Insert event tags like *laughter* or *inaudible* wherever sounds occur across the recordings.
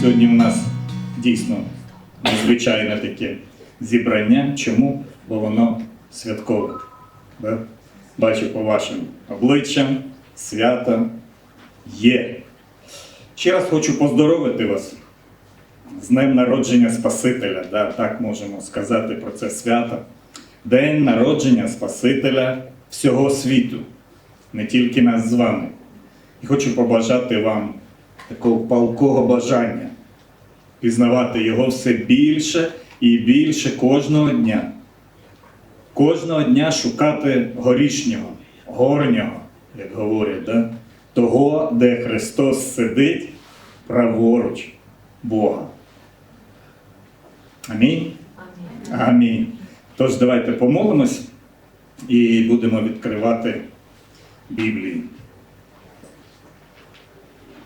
Сьогодні у нас дійсно незвичайне таке зібрання. Чому? Бо воно святкове. Бачу по вашим обличчям, свято є. Ще раз хочу поздоровити вас з Днем народження Спасителя. Да, так можемо сказати про це свято. День народження Спасителя всього світу, не тільки нас з вами. І хочу побажати вам такого палкого бажання пізнавати його все більше і більше кожного дня. Кожного дня шукати горішнього, горнього, як говорять, да? того, де Христос сидить праворуч Бога. Амінь. Амінь. Тож давайте помолимось і будемо відкривати Біблію.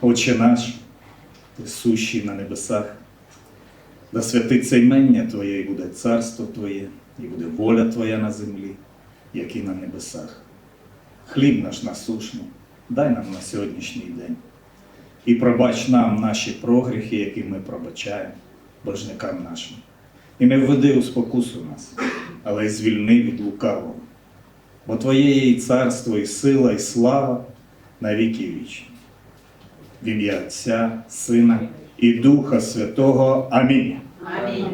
Отче наш, ти сущий на небесах, да святиться імення Твоє і буде царство Твоє, і буде воля Твоя на землі, як і на небесах. Хліб наш насушний, дай нам на сьогоднішній день. І пробач нам наші прогріхи, які ми пробачаємо божникам нашим. І не введи у спокусу нас, але й звільни від лукавого. Бо Твоє є і царство, і сила, і слава на віки вічні. В ім'я Отця, Сина і Духа Святого. Амінь. Амінь.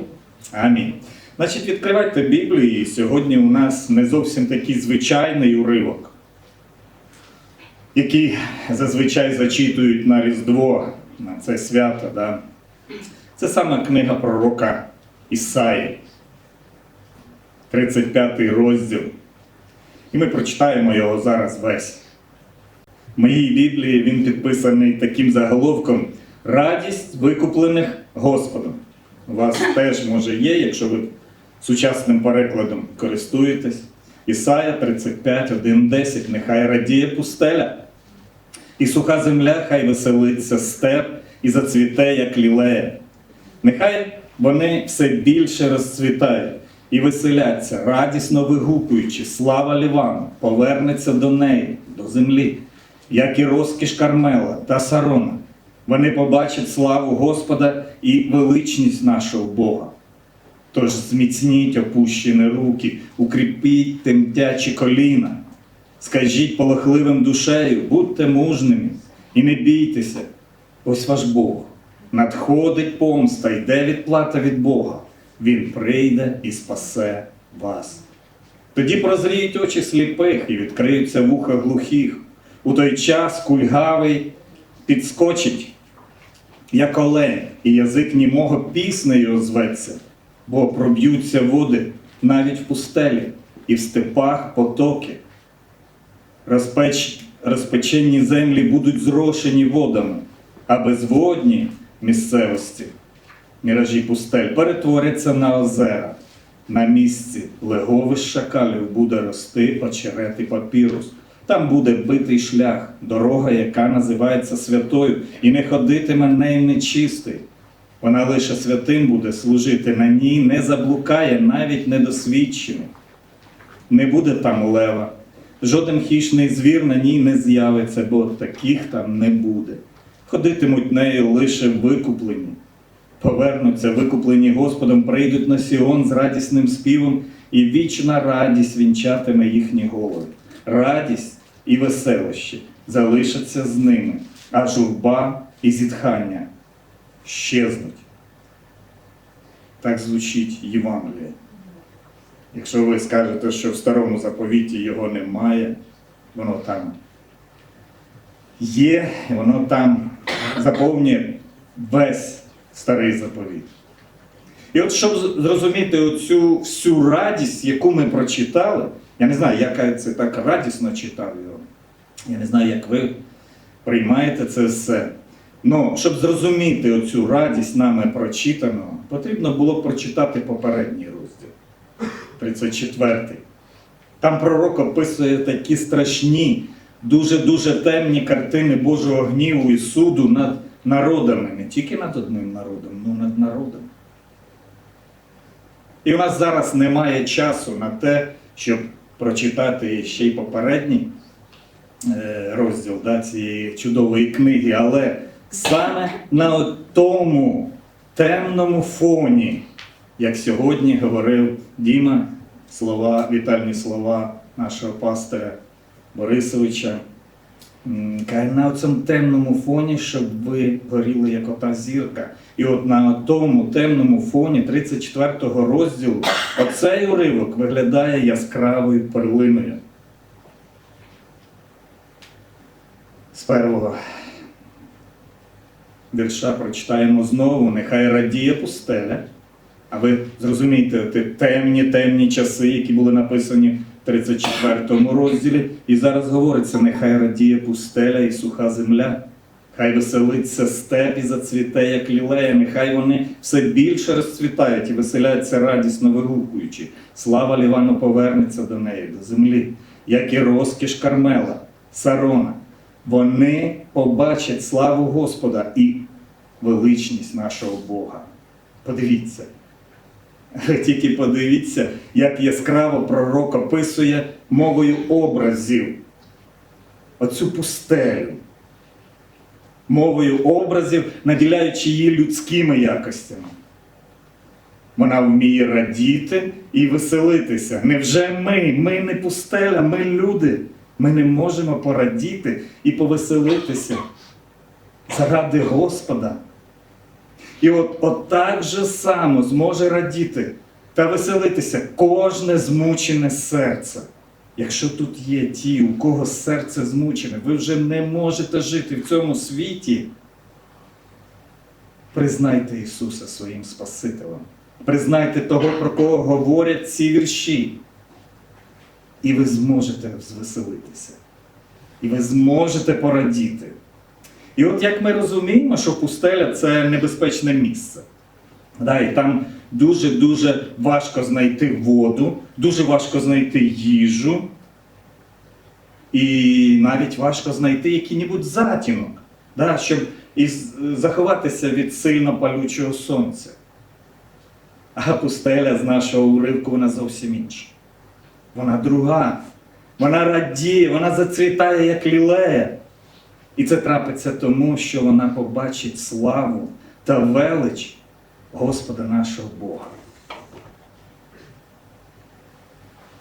Амінь. Значить, відкривайте Біблію, і сьогодні у нас не зовсім такий звичайний уривок, який зазвичай зачитують на Різдво, на це свято. Да? Це саме книга пророка Ісаї, 35 розділ. І ми прочитаємо його зараз весь. В моїй Біблії він підписаний таким заголовком Радість викуплених Господом. У вас теж може є, якщо ви сучасним перекладом користуєтесь. Ісая 35, 1, 10. Нехай радіє пустеля, і суха земля, хай веселиться степ і зацвіте, як лілея. Нехай вони все більше розцвітають і веселяться, радісно вигукуючи, слава Лівану, повернеться до неї, до землі, як і розкіш Кармела та Сарона. Вони побачать славу Господа і величність нашого Бога. Тож зміцніть опущені руки, укріпіть тремтячі коліна, скажіть полохливим душею, будьте мужними і не бійтеся, ось ваш Бог. Надходить помста, йде відплата від Бога. Він прийде і спасе вас. Тоді прозріють очі сліпих і відкриються вуха глухих. У той час кульгавий підскочить, як олень, і язик німого піснею озветься, бо проб'ються води навіть в пустелі і в степах потоки. Розпеч... Розпечені землі будуть зрошені водами, а безводні місцевості, міражі пустель, перетворяться на озера. На місці леговищ шакалів буде рости очерет папірус. Там буде битий шлях, дорога, яка називається святою, і не ходитиме нею нечистий. Вона лише святим буде служити, на ній не заблукає навіть недосвідчений. Не буде там лева, жоден хищний звір на ній не з'явиться, бо таких там не буде. Ходитимуть нею лише викуплені. Повернуться, викуплені Господом, прийдуть на Сіон з радісним співом, і вічна радість вінчатиме їхні голови. Радість і веселощі залишаться з ними, а журба і зітхання щезнуть. Так звучить Євангеліє. Якщо ви скажете, що в старому заповіті його немає, воно там є, воно там заповнює весь старий заповіт. І от щоб зрозуміти оцю всю радість, яку ми прочитали, я не знаю, яка це так радісно читав його. Я не знаю, як ви приймаєте це все. Ну, щоб зрозуміти оцю радість нами прочитаного, потрібно було прочитати попередній розділ, 34. Там пророк описує такі страшні, дуже-дуже темні картини Божого гніву і суду над народами, не тільки над одним народом, але над народом. І в нас зараз немає часу на те, щоб прочитати ще й попередній е, розділ да, цієї чудової книги, але Саме на тому темному фоні, як сьогодні говорив Діма, слова, вітальні слова нашого пастора Борисовича. Каже, на цьому темному фоні, щоб ви горіли як ота зірка. І от на тому темному фоні 34-го розділу оцей уривок виглядає яскравою перлиною. З першого вірша прочитаємо знову, нехай радіє пустеля. А ви зрозумієте, ті темні, темні часи, які були написані 34 розділі. І зараз говориться, нехай радіє пустеля і суха земля. Хай веселиться степ і зацвіте, як лілея, нехай вони все більше розцвітають і веселяться радісно вигукуючи. Слава Лівану повернеться до неї, до землі, як і розкіш Кармела, Сарона. Вони побачать славу Господа і величність нашого Бога. Подивіться. *laughs* Тільки подивіться, як яскраво пророк описує мовою образів оцю пустелю, мовою образів, наділяючи її людськими якостями. Вона вміє радіти і веселитися. Невже ми, ми не пустеля, ми люди. Ми не можемо порадіти і повеселитися заради Господа. І от, от так же само зможе радіти та веселитися кожне змучене серце. Якщо тут є ті, у кого серце змучене, ви вже не можете жити в цьому світі. Признайте Ісуса своїм Спасителем. Признайте того, про кого говорять ці вірші. І ви зможете звеселитися. І ви зможете порадіти. І от як ми розуміємо, що пустеля це небезпечне місце. Да, і там дуже-дуже важко знайти воду, дуже важко знайти їжу, і навіть важко знайти який-небудь затінок, да, щоб заховатися від сильно палючого сонця. А пустеля з нашого уривку вона зовсім інша. Вона друга. Вона радіє, вона зацвітає, як лілея. І це трапиться тому, що вона побачить славу та велич Господа нашого Бога.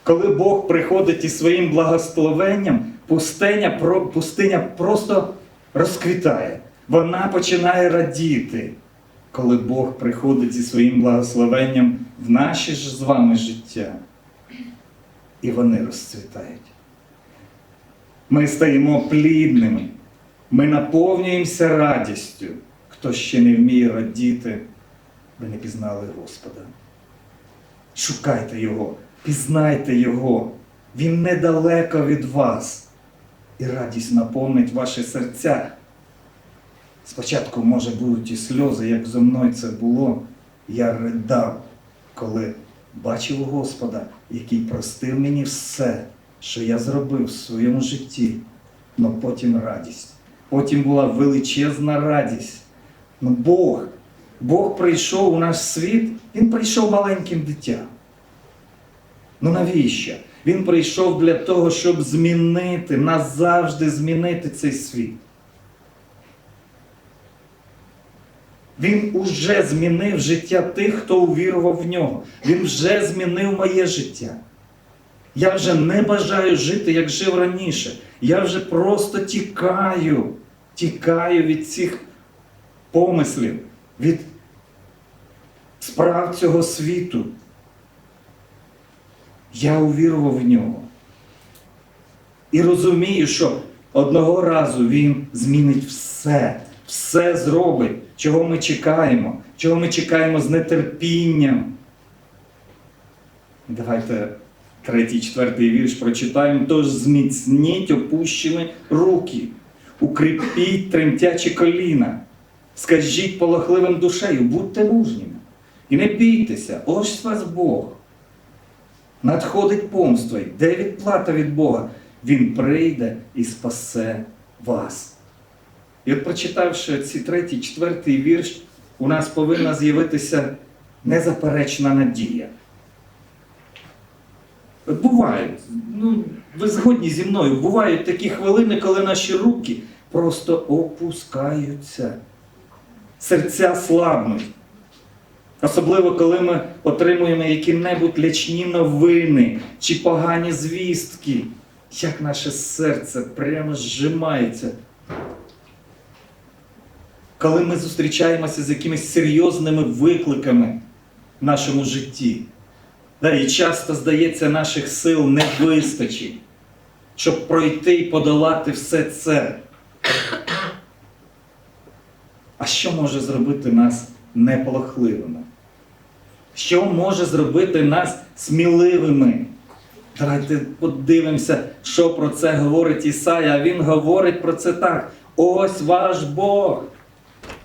Коли Бог приходить із своїм благословенням, пустиня, пустиня просто розквітає. Вона починає радіти, коли Бог приходить зі своїм благословенням в наше ж з вами життя. І вони розцвітають. Ми стаємо плідними. Ми наповнюємося радістю. Хто ще не вміє радіти, ви не пізнали Господа. Шукайте Його, пізнайте Його. Він недалеко від вас. І радість наповнить ваші серця. Спочатку, може, будуть і сльози, як зо мною це було. Я ридав, коли бачив Господа, який простив мені все, що я зробив в своєму житті. Но потім радість. Потім була величезна радість. Ну Бог, Бог прийшов у наш світ, Він прийшов маленьким дитям. Ну навіщо? Він прийшов для того, щоб змінити, назавжди змінити цей світ. Він уже змінив життя тих, хто увірував в нього. Він вже змінив моє життя. Я вже не бажаю жити, як жив раніше. Я вже просто тікаю, тікаю від цих помислів, від справ цього світу. Я увірував в нього. І розумію, що одного разу він змінить все, все зробить, чого ми чекаємо, чого ми чекаємо з нетерпінням. Давайте третій, четвертий вірш прочитаємо. Тож зміцніть опущені руки, укріпіть тремтячі коліна, скажіть полохливим душею, будьте мужніми. І не бійтеся, ось вас Бог. Надходить помство, йде відплата від Бога. Він прийде і спасе вас. І от прочитавши ці третій, четвертий вірш, у нас повинна з'явитися незаперечна надія. Бувають, ну, ви згодні зі мною, бувають такі хвилини, коли наші руки просто опускаються. Серця слабнуть. Особливо, коли ми отримуємо які-небудь лячні новини чи погані звістки, як наше серце прямо зжимається. Коли ми зустрічаємося з якимись серйозними викликами в нашому житті, да, і часто, здається, наших сил не вистачить, щоб пройти і подолати все це. А що може зробити нас неполохливими? Що може зробити нас сміливими? Давайте подивимося, що про це говорить Ісая. Він говорить про це так. Ось ваш Бог.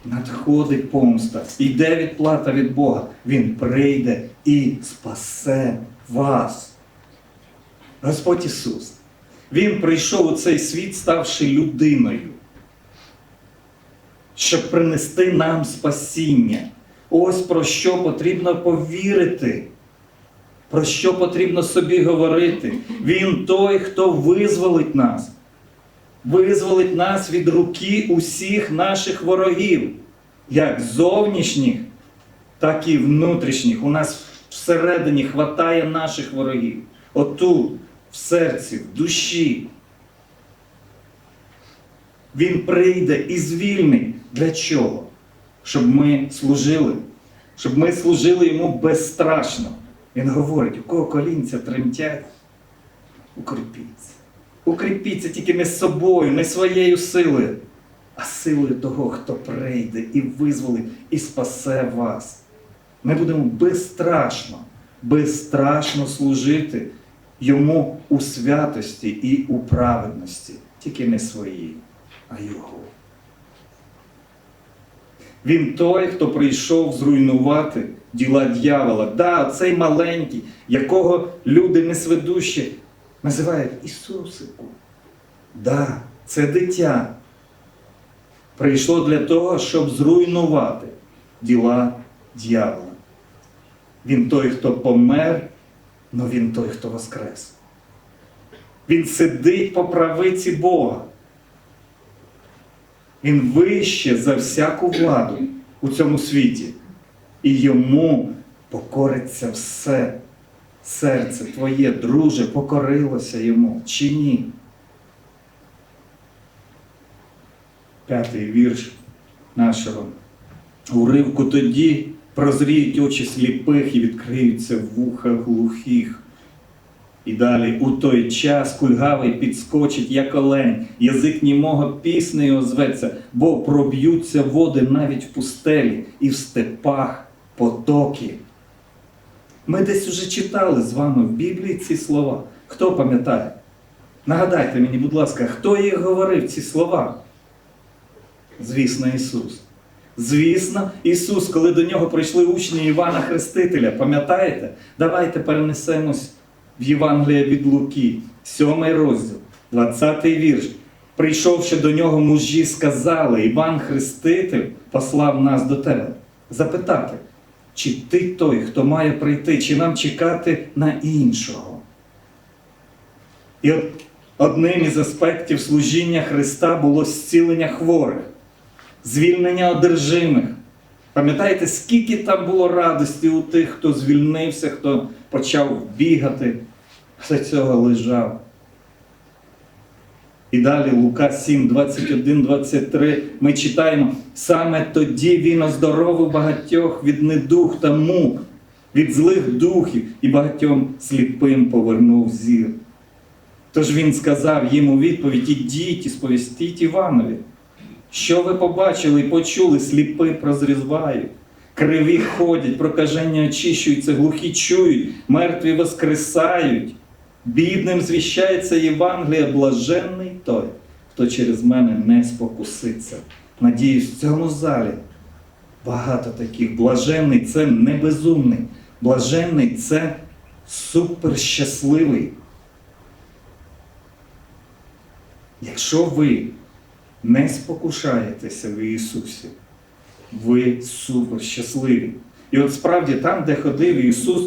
Надходить помста, йде відплата від Бога. Він прийде і спасе вас. Господь Ісус. Він прийшов у цей світ, ставши людиною, щоб принести нам спасіння. Ось про що потрібно повірити, про що потрібно собі говорити. Він той, хто визволить нас, визволить нас від руки усіх наших ворогів, як зовнішніх, так і внутрішніх. У нас всередині хватає наших ворогів. Отут, в серці, в душі. Він прийде і звільнить. Для чого? Щоб ми служили, щоб ми служили йому безстрашно. Він говорить, у кого колінця тремтять, укріпіться. Укріпіться тільки не собою, не своєю силою, а силою того, хто прийде і визволить, і спасе вас. Ми будемо безстрашно, безстрашно служити йому у святості і у праведності, тільки не своїй, а його. Він той, хто прийшов зруйнувати діла дьявола. Да, цей маленький, якого люди несведущі називають Ісусику. Да, це дитя. Прийшло для того, щоб зруйнувати діла дьявола. Він той, хто помер, але він той, хто воскрес. Він сидить по правиці Бога. Він вище за всяку владу у цьому світі. І йому покориться все. Серце твоє, друже, покорилося йому чи ні? П'ятий вірш нашого уривку тоді прозріють очі сліпих і відкриються вуха глухих. І далі у той час кульгавий підскочить, як олень, язик німого піснею озветься, бо проб'ються води навіть в пустелі і в степах потоки. Ми десь уже читали з вами в Біблії ці слова. Хто пам'ятає? Нагадайте мені, будь ласка, хто їх говорив ці слова? Звісно, Ісус. Звісно, Ісус, коли до нього прийшли учні Івана Хрестителя, пам'ятаєте? Давайте перенесемось в Євангелія від Луки, 7 розділ, 20 вірш. Прийшовши до нього мужі, сказали, Іван Хреститель послав нас до тебе. Запитати, чи ти той, хто має прийти, чи нам чекати на іншого? І от одним із аспектів служіння Христа було зцілення хворих, звільнення одержимих. Пам'ятаєте, скільки там було радості у тих, хто звільнився, хто почав бігати, хто цього лежав. І далі Лука 7, 21, 23 ми читаємо, саме тоді він оздоровив багатьох від недух та мук, від злих духів і багатьом сліпим повернув зір. Тож він сказав їм у відповідь: ідіть і сповістіть Іванові. Що ви побачили і почули, сліпи прозрізають, криві ходять, прокаження очищуються, глухі чують, мертві воскресають. Бідним звіщається Євангелія, блаженний той, хто через мене не спокуситься. Надіюсь, в цьому залі багато таких. Блаженний це не безумний. Блаженний це суперщасливий. Якщо ви не спокушаєтеся в Ісусі, ви супер щасливі. І от справді там, де ходив Ісус,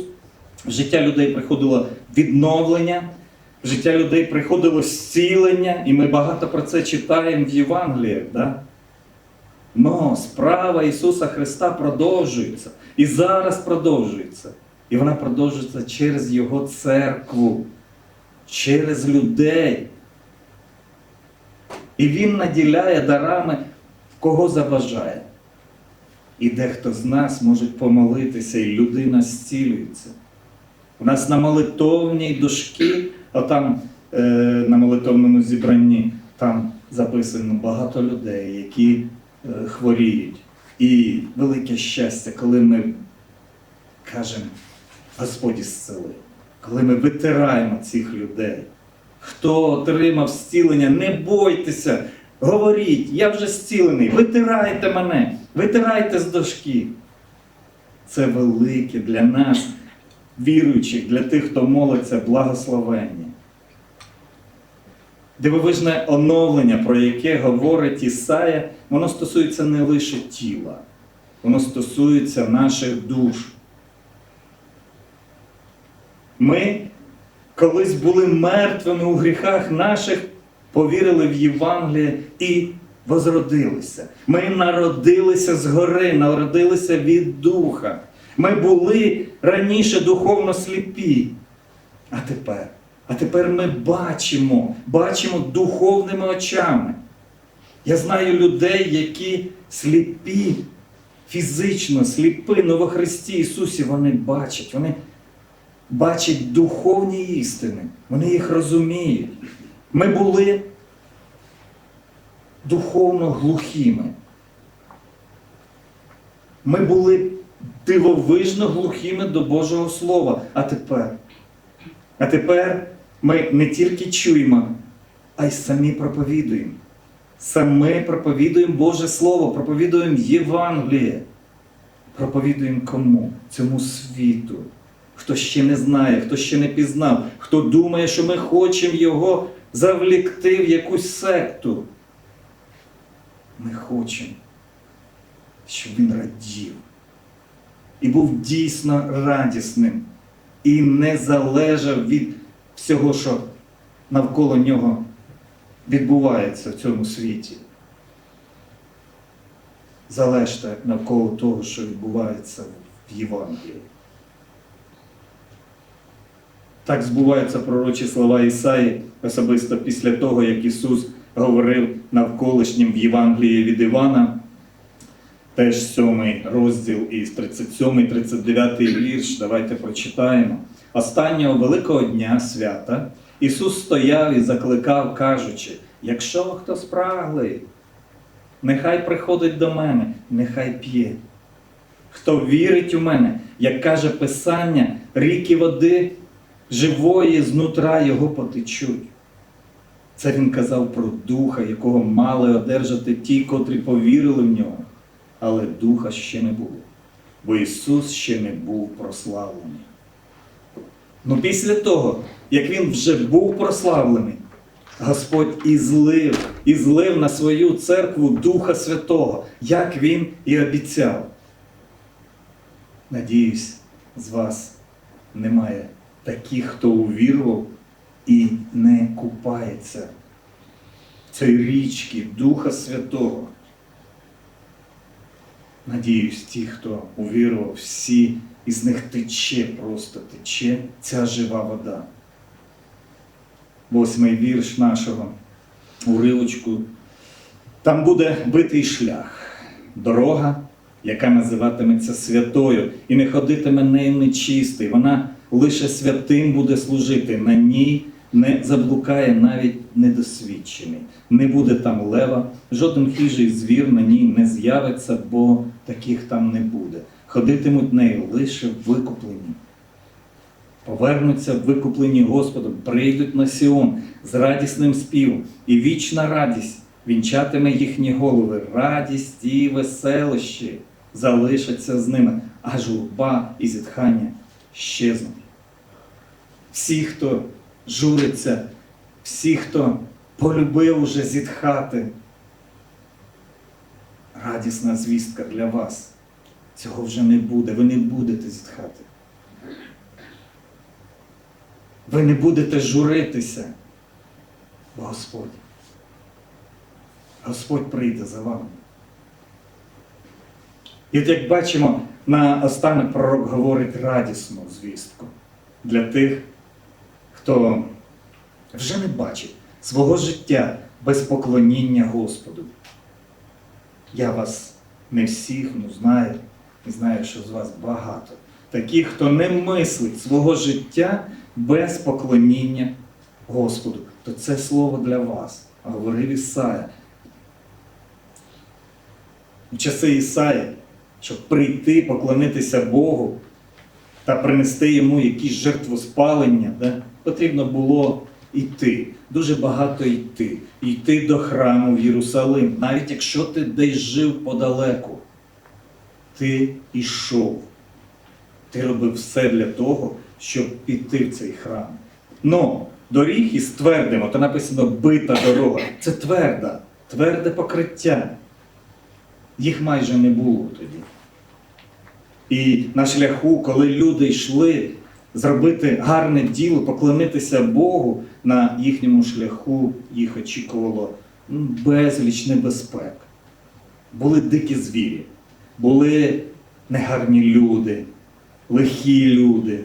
життя людей приходило відновлення, життя людей приходило зцілення, і ми багато про це читаємо в Євангеліях. Да? Но справа Ісуса Христа продовжується. І зараз продовжується. І вона продовжується через Його церкву, через людей. І Він наділяє дарами, кого забажає. І дехто з нас може помолитися, і людина зцілюється. У нас на молитовній дошкі, а там е, на молитовному зібранні, там записано багато людей, які е, хворіють. І велике щастя, коли ми кажемо Господь ісцели, коли ми витираємо цих людей. Хто отримав зцілення, не бойтеся, говоріть, я вже зцілений, витирайте мене, витирайте з дошки. Це велике для нас, віруючих, для тих, хто молиться, благословення. Дивовижне оновлення, про яке говорить Ісая, воно стосується не лише тіла, воно стосується наших душ. Ми колись були мертвими у гріхах наших, повірили в Євангеліє і возродилися. Ми народилися згори, народилися від Духа. Ми були раніше духовно сліпі. А тепер? А тепер ми бачимо, бачимо духовними очами. Я знаю людей, які сліпі, фізично сліпі, але во Христі Ісусі вони бачать, вони бачать духовні істини, вони їх розуміють. Ми були духовно глухими. Ми були дивовижно глухими до Божого Слова. А тепер? А тепер ми не тільки чуємо, а й самі проповідуємо. Саме проповідуємо Боже Слово, проповідуємо Євангеліє. Проповідуємо кому? Цьому світу. Хто ще не знає, хто ще не пізнав, хто думає, що ми хочемо його завлікти в якусь секту. Ми хочемо, щоб він радів і був дійсно радісним і не залежав від всього, що навколо нього відбувається в цьому світі. Залежте навколо того, що відбувається в Євангелії. Так збуваються пророчі слова Ісаї особисто після того, як Ісус говорив навколишнім в Євангелії від Івана, теж 7 розділ із 37-39 вірш. Давайте прочитаємо. Останнього великого дня свята Ісус стояв і закликав, кажучи: якщо хто спраглий, нехай приходить до мене, нехай п'є. Хто вірить у мене, як каже Писання, ріки води живої знутра його потечуть. Це він казав про духа, якого мали одержати ті, котрі повірили в нього. Але духа ще не було, бо Ісус ще не був прославлений. Ну після того, як Він вже був прославлений, Господь і злив, і злив на свою церкву Духа Святого, як Він і обіцяв. Надіюсь, з вас немає таких, хто увірував і не купається цій річці Духа Святого. Надіюсь, ті, хто увірував, всі із них тече, просто тече ця жива вода. Восьмий вірш нашого уривочку. Там буде битий шлях, дорога, яка називатиметься святою, і не ходитиме нею нечистий. Вона лише святим буде служити. На ній не заблукає навіть недосвідчений. Не буде там лева, жоден хижий звір на ній не з'явиться, бо таких там не буде. Ходитимуть нею лише викуплені. Повернуться викуплені Господом, прийдуть на Сіон з радісним співом, і вічна радість вінчатиме їхні голови, радість і веселощі залишаться з ними, а журба і зітхання щезнуть. Всі, хто журиться, всі, хто полюбив уже зітхати, радісна звістка для вас. Цього вже не буде, ви не будете зітхати. Ви не будете журитися. Бо Господь. Господь прийде за вами. І от як бачимо, на останок пророк говорить радісну звістку для тих, хто вже не бачить свого життя без поклоніння Господу. Я вас не всіх ну, знаю, і знаю, що з вас багато. Таких, хто не мислить свого життя без поклоніння Господу. То це слово для вас, говорив Ісая. У часи Ісаї, щоб прийти, поклонитися Богу та принести йому якісь жертвоспалення, да, потрібно було йти, дуже багато йти, йти до храму в Єрусалим, навіть якщо ти десь жив подалеку, ти йшов. Ти робив все для того, щоб піти в цей храм. Но доріг із твердим, то написано бита дорога. Це тверда, тверде покриття. Їх майже не було тоді. І на шляху, коли люди йшли зробити гарне діло, поклонитися Богу, на їхньому шляху їх очікувало ну, безліч небезпек. Були дикі звірі, були негарні люди, лихі люди.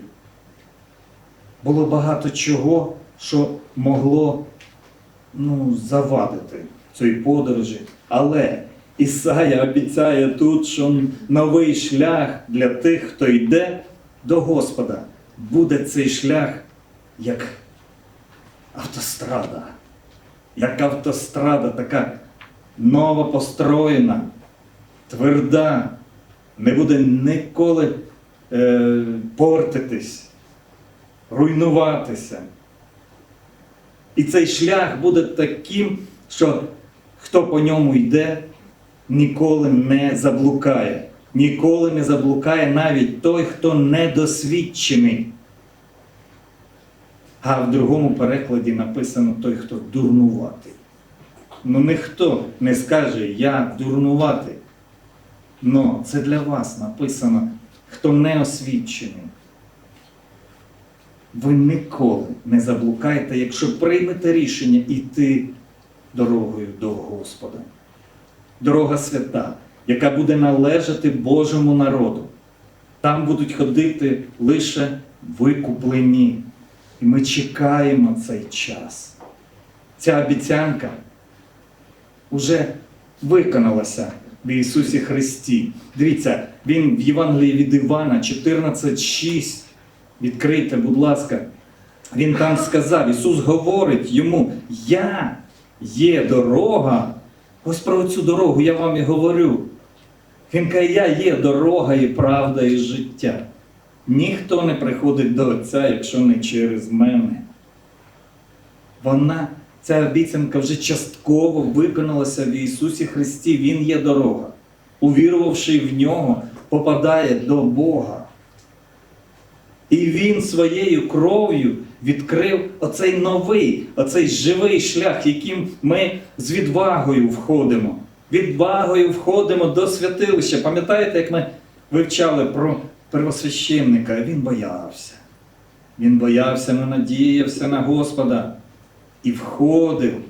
Було багато чого, що могло ну, завадити цій подорожі. Але Ісая обіцяє тут, що новий шлях для тих, хто йде до Господа, буде цей шлях як автострада. Як автострада, така новопостроєна, тверда, не буде ніколи е, портитись, руйнуватися. І цей шлях буде таким, що хто по ньому йде, ніколи не заблукає. Ніколи не заблукає навіть той, хто недосвідчений. А в другому перекладі написано той, хто дурнуватий. Ну ніхто не скаже я дурнуватий. Но це для вас написано, хто не освічений. Ви ніколи не заблукаєте, якщо приймете рішення йти дорогою до Господа. Дорога свята, яка буде належати Божому народу. Там будуть ходити лише викуплені. І ми чекаємо цей час. Ця обіцянка вже виконалася в Ісусі Христі. Дивіться, Він в Євангелії від Івана 14,6. Відкрийте, будь ласка. Він там сказав, Ісус говорить йому: Я є дорога. Ось про цю дорогу я вам і говорю. Він каже, я є дорога і правда і життя. Ніхто не приходить до Отця, якщо не через мене. Вона, ця обіцянка вже частково виконалася в Ісусі Христі. Він є дорога. Увірувавши в нього, попадає до Бога. І Він своєю кров'ю відкрив оцей новий, оцей живий шлях, яким ми з відвагою входимо. Відвагою входимо до святилища. Пам'ятаєте, як ми вивчали про первосвященника? Він боявся. Він боявся, не надіявся на Господа. І входив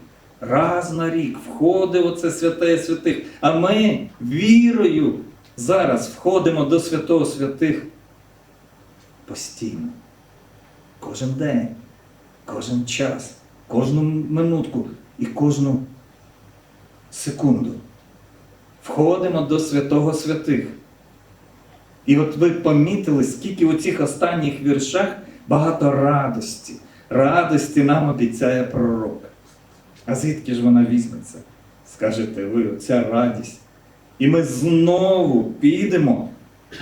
раз на рік, входив оце святе святих. А ми вірою зараз входимо до святого святих постійно. Кожен день, кожен час, кожну минутку і кожну секунду. Входимо до святого святих. І от ви помітили, скільки у цих останніх віршах багато радості. Радості нам обіцяє пророк. А звідки ж вона візьметься? Скажете ви, оця радість. І ми знову підемо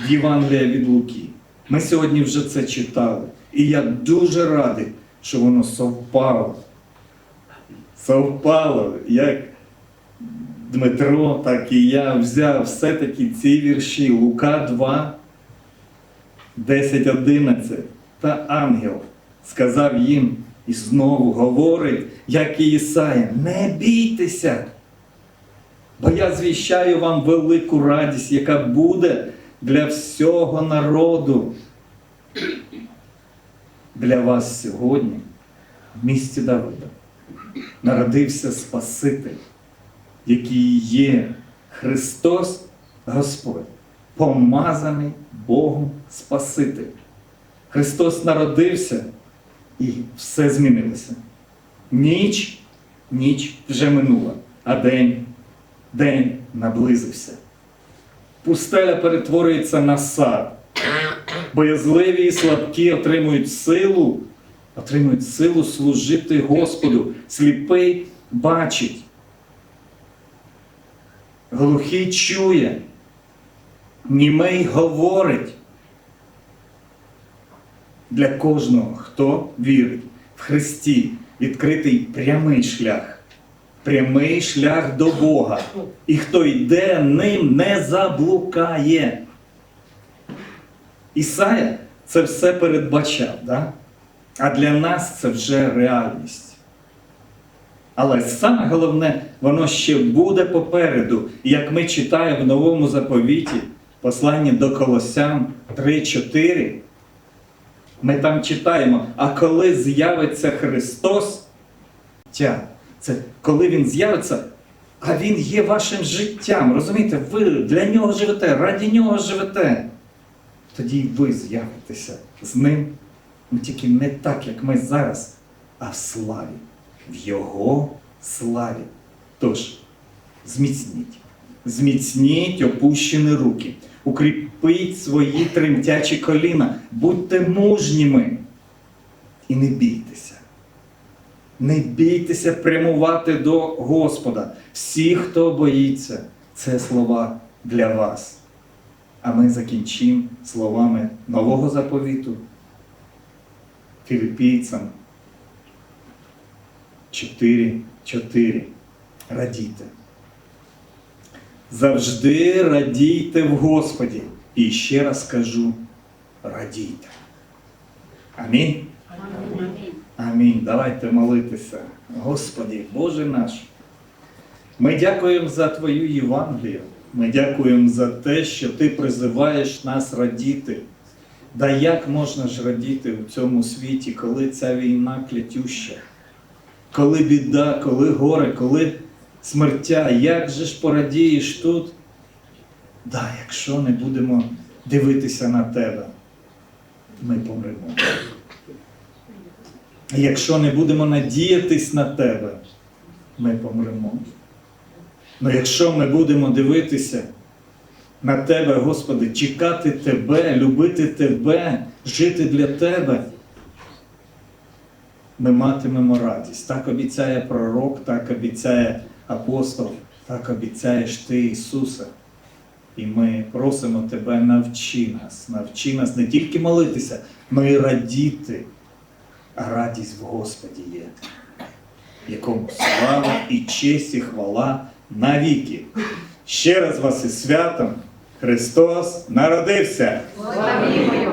в Євангелія від Луки. Ми сьогодні вже це читали. І я дуже радий, що воно совпало. Совпало, як Дмитро, так і я взяв все-таки ці вірші. Лука 2, 10, 11 та ангел сказав їм і знову говорить, як і Ісая, не бійтеся, бо я звіщаю вам велику радість, яка буде для всього народу. для вас сьогодні в місті Давида народився Спаситель, який є Христос Господь, помазаний Богом Спаситель. Христос народився і все змінилося. Ніч, ніч вже минула, а день, день наблизився. Пустеля перетворюється на сад. Боязливі і слабкі отримують силу, отримують силу служити Господу. Сліпий бачить. Глухий чує, німий говорить. Для кожного, хто вірить в Христі, відкритий прямий шлях, прямий шлях до Бога. І хто йде ним, не заблукає. Ісая це все передбачав, да? а для нас це вже реальність. Але саме головне, воно ще буде попереду. Як ми читаємо в новому заповіті, посланні до Колосян 3-4, ми там читаємо, а коли з'явиться Христос, тя, це коли Він з'явиться, а Він є вашим життям. Розумієте, ви для нього живете, раді нього живете. Тоді й ви з'явитеся з ним, ну тільки не так, як ми зараз, а в славі, в Його славі. Тож, зміцніть, зміцніть опущені руки, укріпіть свої тремтячі коліна, будьте мужніми і не бійтеся. Не бійтеся прямувати до Господа. Всі, хто боїться, це слова для вас. А ми закінчимо словами нового заповіту філіппійцям 4.4. Радійте. Завжди радійте в Господі. І ще раз кажу, радійте. Амінь. Амінь. Давайте молитися. Господі, Боже наш. Ми дякуємо за Твою Євангелію. Ми дякуємо за те, що Ти призиваєш нас радіти. Да як можна ж радіти у цьому світі, коли ця війна клятюща, коли біда, коли горе, коли смертя, як же ж порадієш тут? Да, якщо не будемо дивитися на тебе, ми помремо. Якщо не будемо надіятись на тебе, ми помремо. Ну якщо ми будемо дивитися на Тебе, Господи, чекати Тебе, любити Тебе, жити для Тебе, ми матимемо радість. Так обіцяє пророк, так обіцяє апостол, так обіцяєш Ти, Ісусе. І ми просимо Тебе, навчи нас, навчи нас не тільки молитися, але й радіти, а радість в Господі є, якому слава і честь, і хвала навіки. Ще раз вас із святом Христос народився! Славімо